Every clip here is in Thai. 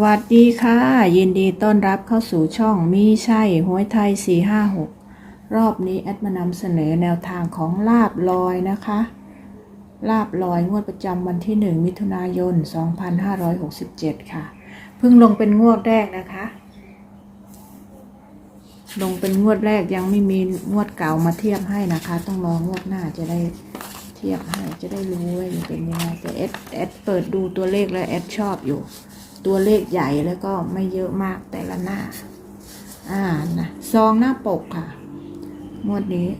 สวัสดีค่ะ ยินดีต้อนรับเข้าสู่ช่องมีใช่หวยไทย 456 รอบนี้แอดมานำเสนอแนวทางของลาบลอยนะคะ ลาบลอยงวดประจำวันที่ 1 มิถุนายน 2567 ค่ะ เพิ่งลงเป็นงวดแรกนะคะ ลงเป็นงวดแรกยังไม่มีงวดเก่ามาเทียบให้นะคะ ต้องรองวดหน้าจะได้เทียบให้จะได้รู้ว่ามันเป็นยังไงแต่แอดแอดเปิดดูตัวเลขแล้วแอดชอบอยู่ ตัวเลขใหญ่แล้วก็ไม่เยอะมากแต่ละหน้า อ่านะซองหน้าปกค่ะงวดนี้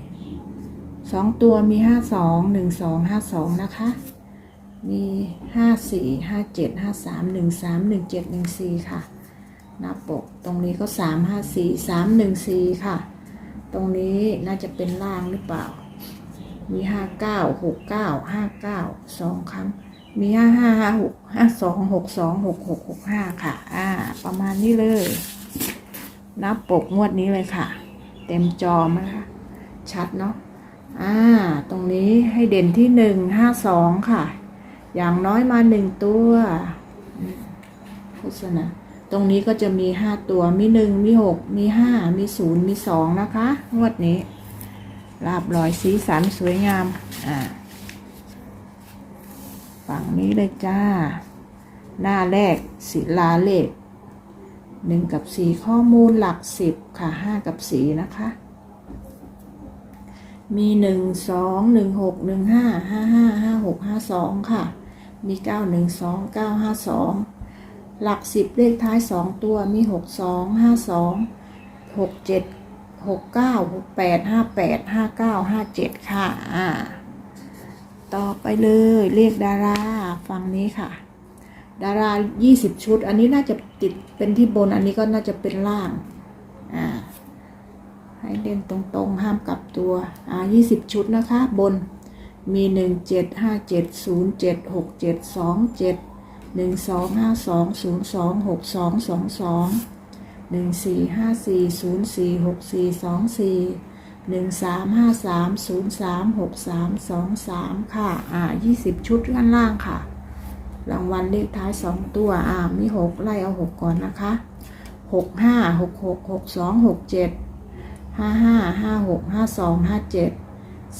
สองตัวมีห้าสองหนึ่งสองห้าสองนะคะ มีห้าสี่ห้าเจ็ดห้าสามหนึ่งสามหนึ่งเจ็ดหนึ่งสี่ค่ะ หน้าปกตรงนี้ก็สามห้าสี่สามหนึ่งสี่ค่ะ ตรงนี้น่าจะเป็นล่างหรือเปล่า มีห้าเก้าหกเก้าห้าเก้าสองครั้ง มีห้าห้าห้าหกห้าสองหกสองหกหกหกห้าค่ะ อ่า ประมาณนี้เลย นับปกงวดนี้เลยค่ะ เต็มจอมนะคะชัดเนาะ อ่า ตรงนี้ให้เด่นที่หนึ่งห้าสองค่ะ อย่างน้อยมาหนึ่งตัวโฆษณาตรงนี้ก็จะมีห้าตัว มีหนึ่งมีหกมีห้ามีศูนย์มีสองนะคะ งวดนี้ ลาบลอยสีสันสวยงาม อ่า ฝั่งนี้เลยจ้า หน้าแรกศิลาเลขหนึ่งกับสี่ข้อมูลหลักสิบค่ะห้ากับสี่นะคะ มีหนึ่งสองหนึ่งหกหนึ่งห้าห้าห้าห้าหกห้าสองค่ะ มีเก้าหนึ่งสองเก้าห้าสองหลักสิบเลขท้ายสองตัวมีหกสองห้าสองหกเจ็ดหกเก้าหกแปดห้าแปดห้าเก้าห้าเจ็ดค่ะอ่า ต่อไปเลยเรียกดาราฝั่งนี้ค่ะ ดารา 20 ชุด อันนี้น่าจะติดเป็นที่บน อันนี้ก็น่าจะเป็นล่าง อ่า ให้เล่นตรงๆ ห้ามกลับตัว อ่า 20 ชุดนะคะ บน มี 1757076727 1252026222 1454046424 1 2 5 2 0 2 6 2 2 2 1 4 5 4 0 4 6 4 2 4หนึ่งสามห้าสามศูนย์สามหกสามสองสามค่ะ อ่ายี่สิบชุดด้านล่างค่ะ รางวัลเลขท้ายสองตัว อ่า มีหกไล่เอาหกก่อนนะคะหกห้าหกหกหกสองหกเจ็ดห้าห้าห้าหกห้าสองห้าเจ็ด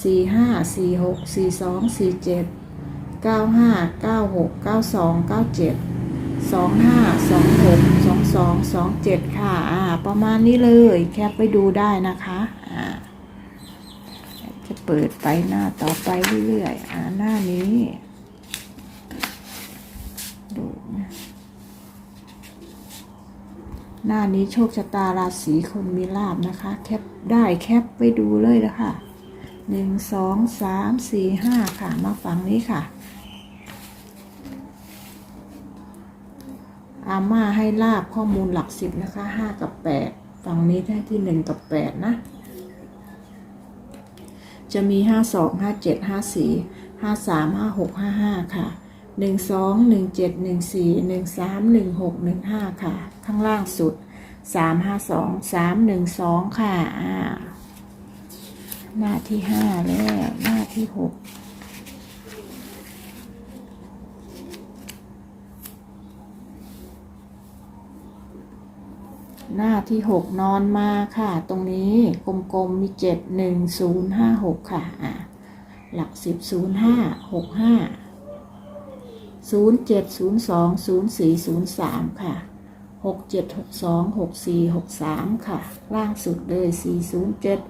สี่ห้าสี่หกสี่สองสี่เจ็ดเก้าห้าเก้าหกเก้าสองเก้าเจ็ดสองห้าสองหกสองสองสองเจ็ดค่ะ อ่า ประมาณนี้เลย แคปไปดูได้นะคะ เปิดไปหน้าต่อไปเรื่อยๆอ่าหน้านี้ดูนะหน้านี้โชคชะตาราศีคนมีลาบนะคะ แคปได้แคปไปดูเลยนะคะหนึ่งสองสามสี่ห้าค่ะ มาฝั่งนี้ค่ะ อาม่าให้ลาบข้อมูลหลักสิบนะคะห้ากับแปดฝั่งนี้ได้ที่หนึ่งกับแปดนะ จะมี 52 57 54 53 56 55 ค่ะ 12 17 14 13 16 15 ค่ะ ข้างล่างสุด 352 312 ค่ะ หน้าที่ 5 แล้ว หน้าที่ 6 หน้าที่หกนอนมาค่ะ ตรงนี้กลมๆมีเจ็ดหนึ่งศูนย์ห้าหกค่ะอะ หลักสิบศูนย์ห้าหกห้าศูนย์เจ็ดศูนย์สองศูนย์สี่ศูนย์สามค่ะหกเจ็ดหกสองหกสี่หกสามค่ะ ล่างสุดเลยสี่ศูนย์เจ็ด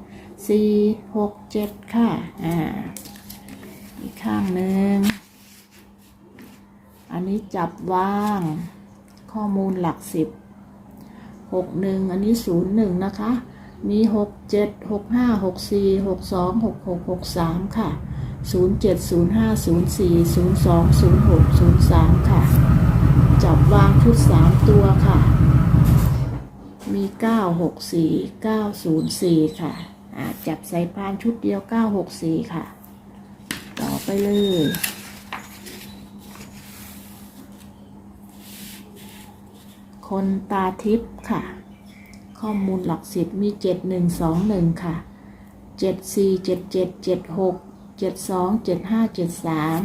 สี่หกเจ็ดค่ะ อ่า อีกข้างหนึ่ง อันนี้จับว่างข้อมูลหลักสิบ หกหนึ่งอันนี้ศูนย์หนึ่งนะคะ มีหกเจ็ดหกห้าหกสี่หกสองหกหกหกสามค่ะศูนย์เจ็ดศูนย์ห้าศูนย์สี่ศูนย์สองศูนย์หกศูนย์สามค่ะ จับวางชุดสามตัวค่ะ มีเก้าหกสี่เก้าศูนย์สี่ค่ะจับใส่พานชุดเดียวเก้าหกสี่ค่ะ ต่อไปเลย คนตาทิพย์ค่ะ ข้อมูลหลักสิบมีเจ็ดหนึ่งสองหนึ่งค่ะเจ็ดสี่เจ็ดเจ็ดเจ็ดหกเจ็ดสองเจ็ดห้าเจ็ดสาม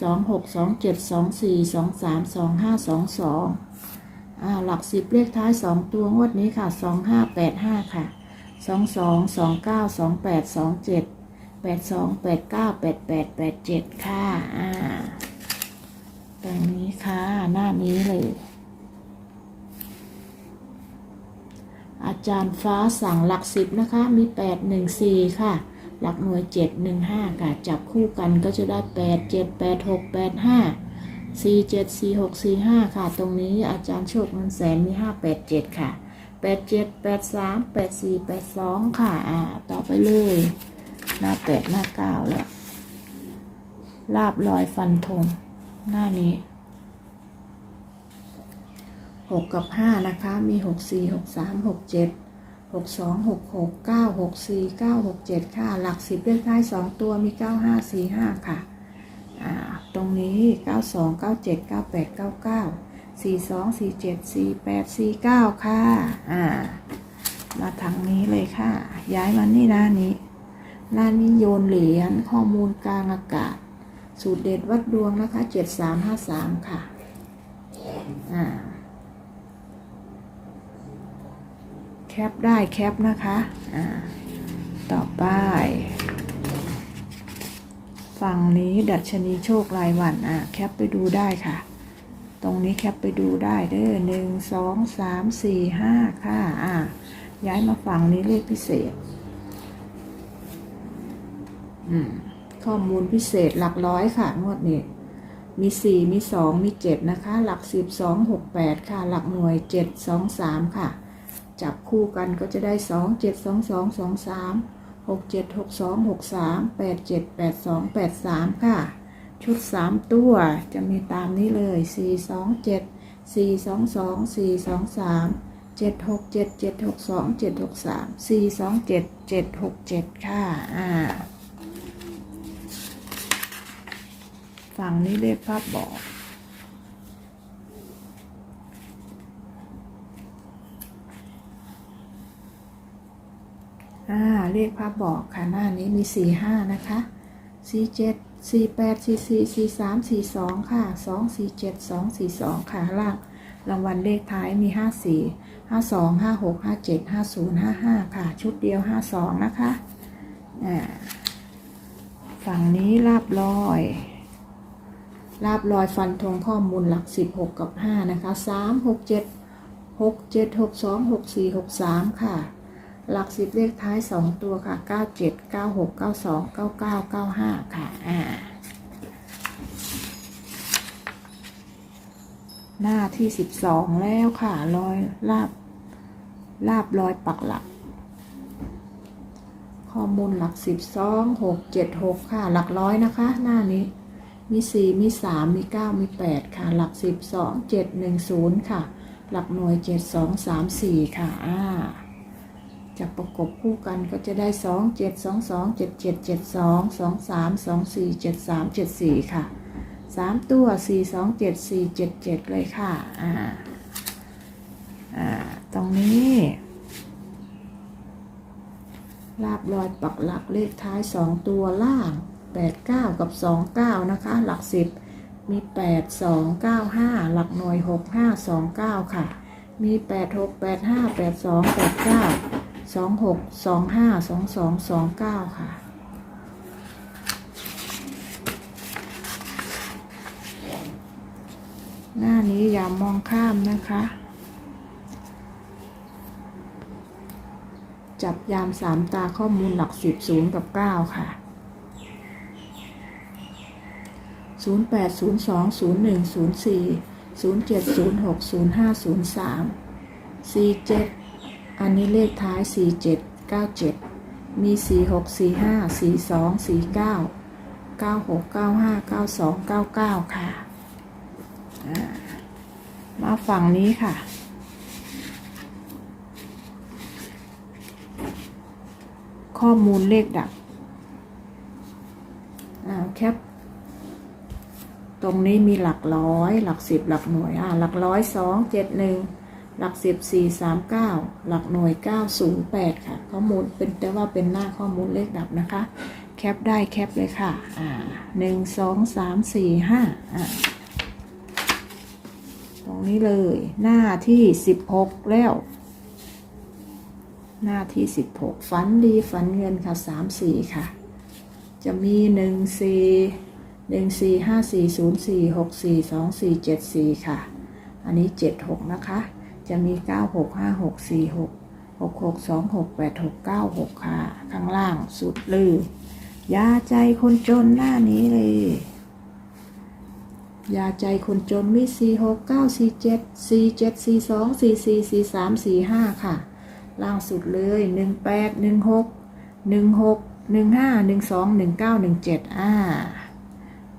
สองหกสองเจ็ดสองสี่สองสามสองห้าสองสองอ่าหลักสิบเลขท้ายสองตัวงวดนี้ค่ะสองห้าแปดห้าค่ะสองสองสองเก้าสองแปดสองเจ็ดแปดสองแปดเก้าแปดแปดแปดเจ็ดค่ะ อ่าตรงนี้ค่ะ หน้านี้เลย อา จารย์ฟ้าสั่งหลักสิบนะคะ มีแปดหนึ่งสี่ค่ะ หลักหน่วยเจ็ดหนึ่งห้าค่ะ จับคู่กันก็จะได้แปดเจ็ดแปดหกแปดห้าสี่เจ็ดสี่หกสี่ห้าค่ะ ตรงนี้อาจารย์โชคเงินแสนมีห้าแปดเจ็ดค่ะแปดเจ็ดแปดสามแปดสี่แปดสองค่ะ อ่า ต่อไปเลย หน้าแปดหน้าเก้าแล้วลาบลอยฟันธงหน้านี้ หกกับห้านะคะ มีหกสี่หกสามหกเจ็ดหกสองหกหกเก้าหกสี่เก้าหกเจ็ดค่ะ หลักสิบเลขท้ายสองตัวมีเก้าห้าสี่ห้าค่ะ ตรงนี้เก้าสองเก้าเจ็ดเก้าแปดเก้าเก้าสี่สองสี่เจ็ดสี่แปดสี่เก้าค่ะ อ่า มาทางนี้เลยค่ะ ย้ายมานี่หน้านี้หน้านี้โยนเหรียญข้อมูลกลางอากาศ สูตรเด็ดวัดดวงนะคะเจ็ดสามห้าสามค่ะ อ่า แคปได้แคปนะคะอ่าต่อไป ฝั่งนี้ดัชนีโชครายวันอะแคปไปดูได้ค่ะ ตรงนี้แคปไปดูได้เด้อหนึ่งสองสามสี่ห้าค่ะอะย้ายมาฝั่งนี้เลขพิเศษ อืมข้อมูลพิเศษหลักร้อยค่ะงวดนี้มีสี่มีสองมีเจ็ดนะคะ หลักสิบสองหกแปดค่ะ หลักหน่วยเจ็ดสองสามค่ะ จับคู่กันก็จะได้สองเจ็ดสองสองสองสามหกเจ็ดหกสองหกสามแปดเจ็ดแปดสองแปดสามค่ะ ชุดสามตัวจะมีตามนี้เลยสี่สองเจ็ดสี่สองสองสี่สองสามเจ็ดหกเจ็ดเจ็ดหกสองเจ็ดหกสามสี่สองเจ็ดเจ็ดหกเจ็ดค่ะ อ่า ฝั่งนี้เลขภาพบอก อ่าเลขภาพบอกค่ะหน้านี้มีสี่ห้านะคะสี่เจ็ดสี่แปดสี่สี่สี่สามสี่สองค่ะสองสี่เจ็ดสองสี่สองค่ะล่างรางวัลเลขท้ายมีห้าสี่ห้าสองห้าหกห้าเจ็ดห้าศูนย์ห้าห้าค่ะ ชุดเดียวห้าสองนะคะอ่าฝั่งนี้ลาบลอยลาบลอยฟันธงข้อมูลหลักสิบหกกับห้านะคะสามหกเจ็ดหกเจ็ดหกสองหกสี่หกสามค่ะ หลักสิบเลขท้ายสองตัวค่ะเก้าเจ็ดเก้าหกเก้าสองเก้าเก้าเก้าห้าค่ะ อ่า หน้าที่สิบสองแล้วค่ะรอยลาบลาบรอยปักหลัก ข้อมูลหลักสิบสองหกเจ็ดหกค่ะ หลักร้อยนะคะ หน้านี้มีสี่มีสามมีเก้ามีแปดค่ะ หลักสิบสองเจ็ดหนึ่งศูนย์ค่ะ หลักหน่วยเจ็ดสองสามสี่ค่ะ อ่า จะประกบคู่กันก็จะได้สองเจ็ดสองสองเจ็ดเจ็ดเจ็ดสองสองสามสองสี่เจ็ดสามเจ็ดสี่ค่ะสามตัวสี่สองเจ็ดสี่เจ็ดเจ็ดเลยค่ะ อ่า อ่า ตรงนี้ ลาบลอยปักหลักเลขท้ายสองตัวล่างแปดเก้ากับสองเก้านะคะ หลักสิบมีแปดสองเก้าห้าหลักหน่วยหกห้าสองเก้าค่ะมีแปดหกแปดห้าแปด สองหกสองห้าสองสองสองเก้าค่ะ หน้านี้อย่ามองข้ามนะคะ จับยามสามตาข้อมูลหลักสิบศูนย์กับเก้าค่ะศูนย์แปดศูนย์สองศูนย์หนึ่งศูนย์สี่ศูนย์เจ็ดศูนย์หกศูนย์ห้าศูนย์สามสี่เจ็ด อันนี้เลขท้ายสี่เจ็ดเก้าเจ็ดมีสี่หกสี่ห้าสี่สองสี่เก้าเก้าหกเก้าห้าเก้าสองเก้าเก้าค่ะามาฝั่งนี้ค่ะ ข้อมูลเลขดับแคปตรงนี้มีหลักร้อย หลักสิบหลักหน่วย อ่า หลักร้อยสองเจ็ดหนึ่ง หลักสิบสี่สามเก้าหลักหน่วยเก้าศูนย์แปดค่ะ ข้อมูลเป็นแต่ว่าเป็นหน้าข้อมูลเลขดับนะคะ แคปได้แคปเลยค่ะ อ่าหนึ่งสองสามสี่ห้าอ่าตรงนี้เลยหน้าที่สิบหกแล้ว หน้าที่สิบหกฝันดีฝันเงินค่ะสามสี่ค่ะ จะมีหนึ่งสี่หนึ่งสี่ห้าสี่ศูนย์สี่หกสี่สองสี่เจ็ดสี่ค่ะ อันนี้เจ็ดหกนะคะ จะมีเก้าหกห้าหกสี่หกหกหกสองหกแปดหกเก้าหกค่ะ ข้างล่างสุดเลยยาใจคนจนหน้านี้เลยยาใจคนจนมีสี่หกเก้าสี่เจ็ดสี่เจ็ดสี่สองสี่สี่สี่สามสี่ห้าค่ะ ล่างสุดเลยหนึ่งแปดหนึ่งหกหนึ่งหกหนึ่งห้าหนึ่งสองหนึ่งเก้าห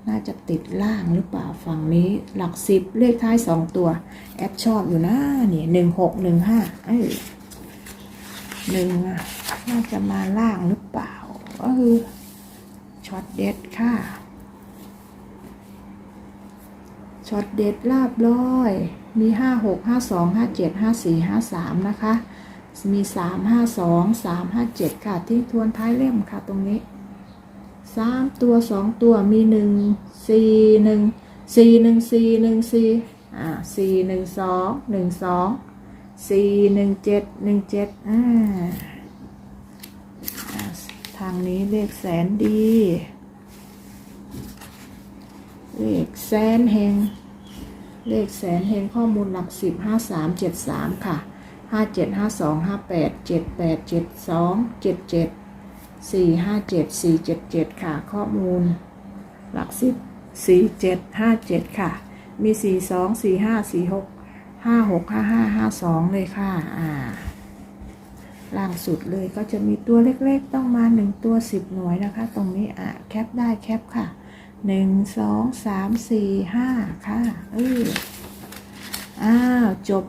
น่าจะติดล่างหรือเปล่าฝั่งนี้หลักสิบเลขท้ายสองตัว แอดชอบอยู่นะนี่หนึ่งหกหนึ่งห้าเอ้ยหนึ่งน่าจะมาล่างหรือเปล่าก็คือช็อตเด็ดค่ะช็อตเด็ดลาบร้อย มีห้าหกห้าสองห้าเจ็ดห้าสี่ห้าสามนะคะ มีสามห้าสองสามห้าเจ็ดค่ะที่ทวนท้ายเล่มค่ะตรงนี้ สามตัวสองตัวมีหนึ่งสี่หนึ่งสี่หนึ่งสี่หนึ่งสี่อ่าสี่หนึ่งสองหนึ่งสองสี่หนึ่งเจ็ดหนึ่งเจ็ดอ่าทางนี้เลขแสนดี เลขแสนเฮงเลขแสนเฮงข้อมูลหลักสิบห้าสามเจ็ดสามค่ะห้าเจ็ดห้าสองห้าแปดเจ็ดแปดเจ็ดสองเจ็ดเจ็ด สี่ห้าเจ็ดสี่เจ็ดเจ็ดค่ะ ข้อมูล หลักสิบสี่เจ็ดห้าเจ็ดค่ะ มีสี่สองสี่ห้าสี่หกห้าหกห้าห้าห้าสองเลยค่ะ อ่า ล่างสุดเลยก็จะมีตัวเล็กๆ ต้องมาหนึ่งตัวสิบหน่วยนะคะ ตรงนี้ อะ แคปได้แคปค่ะหนึ่งสองสามสี่ห้าค่ะ เอออ้าว จบ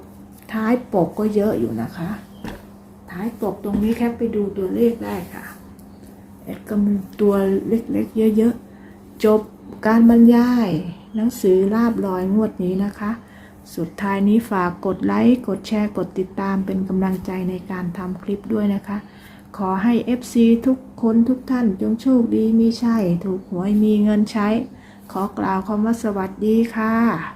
ท้ายปกก็เยอะอยู่นะคะ ท้ายปกตรงนี้แคปไปดูตัวเลขได้ค่ะ แอดก็มีตัวเล็กๆเยอะๆ จบการบรรยาย หนังสือราบรอยงวดนี้นะคะ สุดท้ายนี้ฝากกดไลค์ กดแชร์ กดติดตามเป็นกำลังใจในการทำคลิปด้วยนะคะ ขอให้ FC ทุกคนทุกท่านจงโชคดีมีชัยถูกหวยมีเงินใช้ ขอกล่าวคำว่าสวัสดีค่ะ